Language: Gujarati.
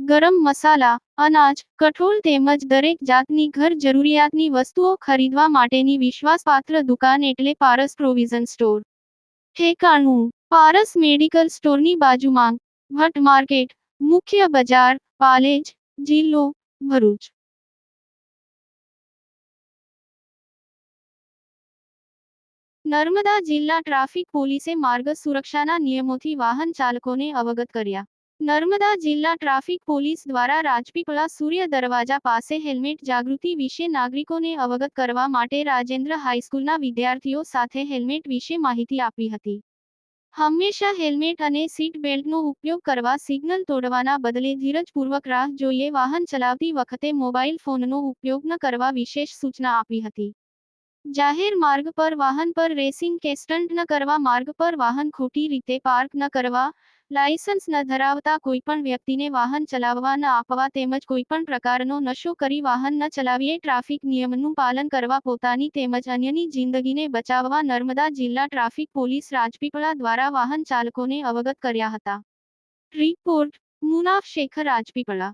ગરમ મસાલા અનાજ કઠોળ તેમજ દરેક જાતની ઘર જરૂરિયાતની વસ્તુઓ ખરીદવા માટેની વિશ્વાસપાત્ર દુકાન એટલે પારસ પ્રોવિઝન સ્ટોર ઠેકાણું પારસ મેડિકલ સ્ટોરની બાજુમાં ભટ્ટ માર્કેટ મુખ્ય બજાર પાલેજ જિલ્લો ભરૂચ નર્મદા જિલ્લા ટ્રાફિક પોલીસે માર્ગ સુરક્ષાના નિયમોથી વાહન ચાલકોને અવગત કર્યા નર્મદા જિલ્લા ટ્રાફિક પોલીસ દ્વારા રાજપીપળા સૂર્ય દરવાજા પાસે હેલ્મેટ જાગૃતિ વિશે નાગરિકોને અવગત કરવા માટે રાજેન્દ્ર હાઈસ્કૂલના વિદ્યાર્થીઓ સાથે હેલ્મેટ વિશે માહિતી આપી હતી. હંમેશા હેલ્મેટ અને સીટ બેલ્ટનો ઉપયોગ કરવા સિગ્નલ તોડવાના બદલે ધીરજપૂર્વક રાહ જોઈએ વાહન ચલાવતી વખતે મોબાઈલ ફોનનો ઉપયોગ ન કરવા વિશેષ સૂચના આપી હતી. જાહેર માર્ગ પર વાહન પર રેસિંગ કે સ્ટન્ટ ન કરવા, માર્ગ પર વાહન ખોટી રીતે પાર્ક ન કરવા, લાયસન્સ ન ધરાવતા કોઈપણ વ્યક્તિને વાહન ચલાવવા ન આપવા તેમજ કોઈપણ પ્રકારનો નશો કરી વાહન ન ચલાવીએ, ટ્રાફિક નિયમનું પાલન કરવા પોતાની તેમજ અન્યની જિંદગીને બચાવવા નર્મદા જિલ્લા ટ્રાફિક પોલીસ રાજપીપળા દ્વારા વાહન ચાલકોને અવગત કર્યા હતા. રિપોર્ટ, મુનાફ શેખર રાજપીપળા